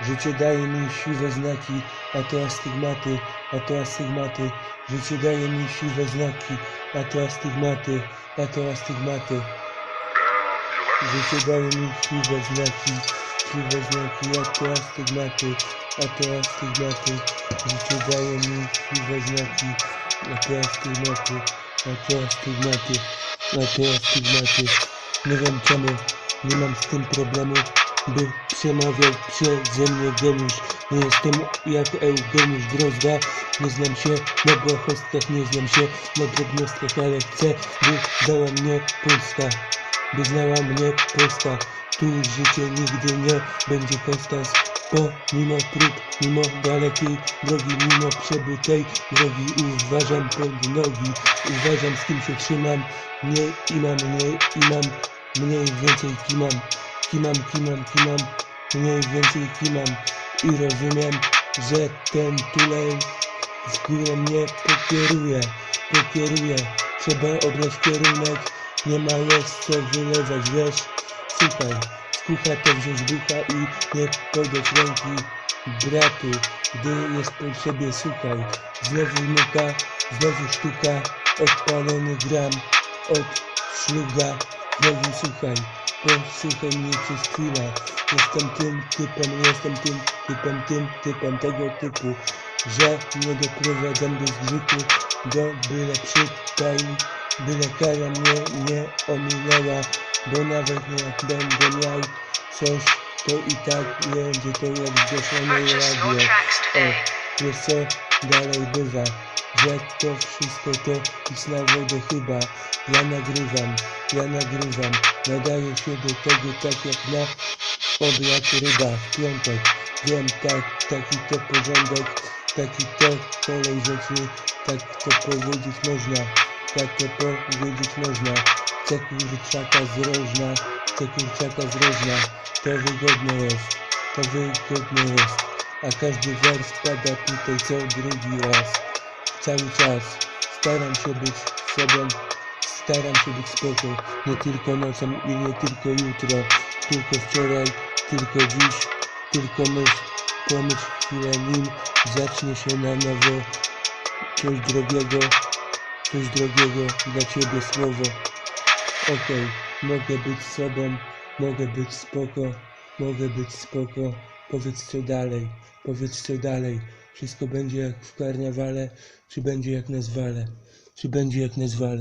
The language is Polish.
Życie daje mi siwe znaki, a to astygmaty, a to astygmaty. Życie daje mi siwe znaki, a to astygmaty, a to astygmaty. Życie daje mi siwe znaki, siwe znaki, a to astygmaty, a to astygmaty. Życie daje mi siwe znaki, a to astygmaty, a to astygmaty, a to astygmaty. Nie wiem czemu, nie mam z tym problemu, by przemawiał przeze mnie geniusz. Nie jestem jak Eugeniusz Drozda, nie znam się na błahostkach, nie znam się na drobnostkach, ale chcę, by znała mnie Polska, by znała mnie Polska. Tu życie nigdy nie będzie Kostas, pomimo prób, mimo dalekiej drogi, mimo przebytej drogi, uważam pod nogi, uważam z kim się trzymam, nie imam, nie imam, mniej więcej kimam, kimam, kimam, kimam, mniej więcej kimam i rozumiem, że ten tulej z górą mnie pokieruje, pokieruje, trzeba obrać kierunek, nie ma jest co wylewać, wiesz, słuchaj, skucha to wziąć ducha i nie podać ręki bratu, gdy jest po sobie, słuchaj, znowu muka, znowu sztuka, odpalony gram, od szluga, znowu słuchaj, posłuchaj mnie przez chwilę, jestem tym typem, jestem tym typem, tym typem tego typu, że nie doprowadzam do zgrzytu, do byle przytaj, byle kara mnie nie ominęła, bo nawet jak będę miał coś, to i tak będzie to jak zgłoszone radio. O, wiesz co dalej bywa, że to wszystko to jest na wodę chyba. Ja nagrywam, ja nagrywam, nadaję się do tego tak jak na obiad ryba w piątek. Wiem, tak, taki to porządek, taki to kolej rzeczy, tak to powiedzieć można, tak to powiedzieć można. Chcę kurczaka z rożna, chcę kurczaka z rożna, to wygodne jest, to wygodne jest. A każdy wers pada tutaj co drugi raz. Cały czas staram się być sobą, staram się być spoko. Nie tylko nocą i nie tylko jutro, tylko wczoraj, tylko dziś, tylko myśl, pomyśl chwilę nim zacznie się na nowo. Coś drogiego, coś drogiego dla ciebie słowo. Okej, mogę być sobą, mogę być spoko, mogę być spoko. Powiedz co dalej, powiedz co dalej. Wszystko będzie jak w karnawale, czy będzie jak na zwale, czy będzie jak na zwale.